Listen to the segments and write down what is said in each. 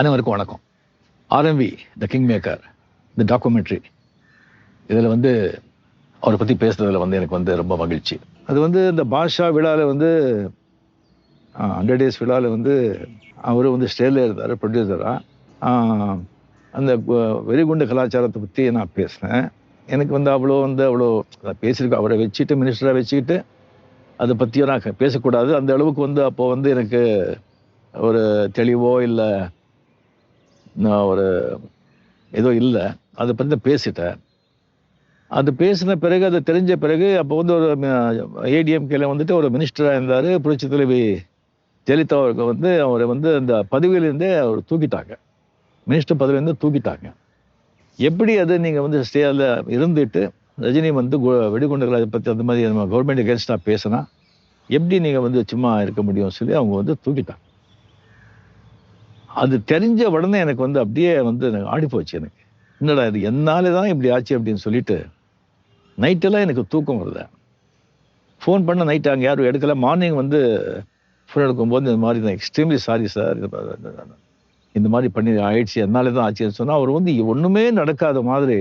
அனைவருக்கும் வணக்கம். RMV the kingmaker the documentary இதில் வந்து அவரை பற்றி பேசுகிறதுல வந்து எனக்கு வந்து ரொம்ப மகிழ்ச்சி. அது வந்து இந்த பாஷா விழாவில் வந்து ஹண்ட்ரட் டேஸ் விழாவில் வந்து அவரும் வந்து ஸ்டேஜில் இருந்தார் ப்ரொடியூசராக அந்த வெறிகுண்டு கலாச்சாரத்தை பற்றி நான் பேசினேன். எனக்கு வந்து அவ்வளோ வந்து அவ்வளோ பேசியிருக்கோம் அவரை வச்சுட்டு மினிஸ்டராக வச்சுக்கிட்டு அதை பற்றியும் நான் பேசக்கூடாது. அந்த அளவுக்கு வந்து அப்போ வந்து எனக்கு ஒரு தெளிவோ இல்லை ஒரு ஏதோ இல்லை. அதை பற்றி பேசிட்டேன். அது பேசின பிறகு அது தெரிஞ்ச பிறகு அப்போ வந்து ஒரு ஏடிஎம்கேல வந்துட்டு ஒரு மினிஸ்டராக இருந்தார் புரட்சி தலைவி ஜெயலலிதா அவருக்கு வந்து அவரை வந்து அந்த பதவியிலேருந்தே அவர் தூக்கிட்டாங்க. மினிஸ்டர் பதவியிலேருந்து தூக்கிட்டாங்க. எப்படி அது நீங்கள் வந்து ஸ்டேல இருந்துட்டு ரஜினி வந்து கு- அதை பற்றி அந்த மாதிரி நம்ம கவர்மெண்ட் எகேன்ஸ்டாக பேசினா எப்படி நீங்கள் வந்து சும்மா இருக்க முடியும்னு சொல்லி அவங்க வந்து தூக்கிட்டாங்க. அது தெரிஞ்ச உடனே எனக்கு வந்து அப்படியே வந்து எனக்கு ஆடி போச்சு எனக்கு. என்னடா இது என்னாலே தான் இப்படி ஆச்சு அப்படின்னு சொல்லிட்டு நைட்டெல்லாம் எனக்கு தூக்கம் வருது ஃபோன் பண்ண நைட் அங்கே யாரும் எடுக்கல. மார்னிங் வந்து ஃபோன் எடுக்கும்போது இந்த மாதிரி தான் எக்ஸ்ட்ரீம்லி சாரி சார் இந்த மாதிரி பண்ணி ஆயிடுச்சு என்னாலே தான் ஆச்சுன்னு சொன்னால் அவர் வந்து ஒன்றுமே நடக்காத மாதிரி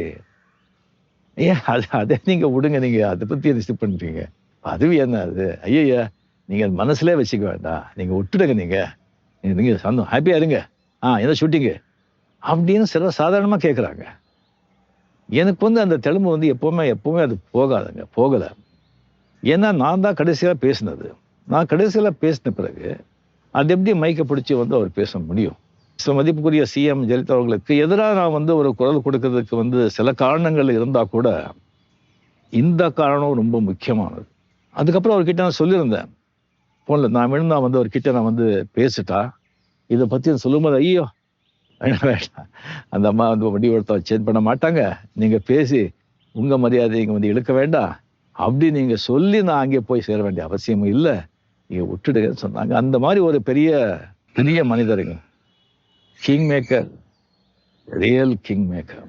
ஏன் அது அதை நீங்கள் விடுங்க நீங்கள் அதை பற்றி ரிசீவ் பண்ணுறீங்க அதுவும் என்ன அது? ஐயய்யா நீங்கள் மனசுலேயே வச்சுக்க வேண்டாம். நீங்கள் விட்டுடுங்க நீங்கள் நீங்கள் சந்தோம் ஹாப்பியாக இருங்க. ஆ எந்த ஷூட்டிங்கு அப்படின்னு சில சாதாரணமாக கேட்குறாங்க எனக்கு வந்து அந்த தெலும்பு வந்து எப்போவுமே எப்போவுமே அது போகாதுங்க போகலை. ஏன்னா நான் தான் கடைசியாக பேசினது. நான் கடைசியில் பேசின பிறகு அது எப்படி மைக்கை பிடிச்சி வந்து அவர் பேச முடியும்? சில மதிப்புக்குரிய சிஎம் ஜெயலலிதா அவர்களுக்கு எதிராக நான் வந்து ஒரு குரல் கொடுக்கறதுக்கு வந்து சில காரணங்கள் இருந்தால் கூட இந்த காரணம் ரொம்ப முக்கியமானது. அதுக்கப்புறம் அவர்கிட்ட நான் சொல்லியிருந்தேன். ஃபோனில் நான் விழுந்தா வந்து அவர்கிட்ட நான் வந்து பேசிட்டா இதை பற்றி சொல்லும்போது ஐயோ வேண்டாம், அந்த அம்மா வந்து முடிவெடுத்த சேஞ்ச் பண்ண மாட்டாங்க. நீங்கள் பேசி உங்கள் மரியாதையை இங்கே வந்து இழுக்க வேண்டாம். அப்படி நீங்கள் சொல்லி நான் அங்கே போய் சேர வேண்டிய அவசியமும் இல்லை. நீங்கள் விட்டுடுங்கன்னு சொன்னாங்க. அந்த மாதிரி ஒரு பெரிய பெரிய மனிதருங்க king maker real king maker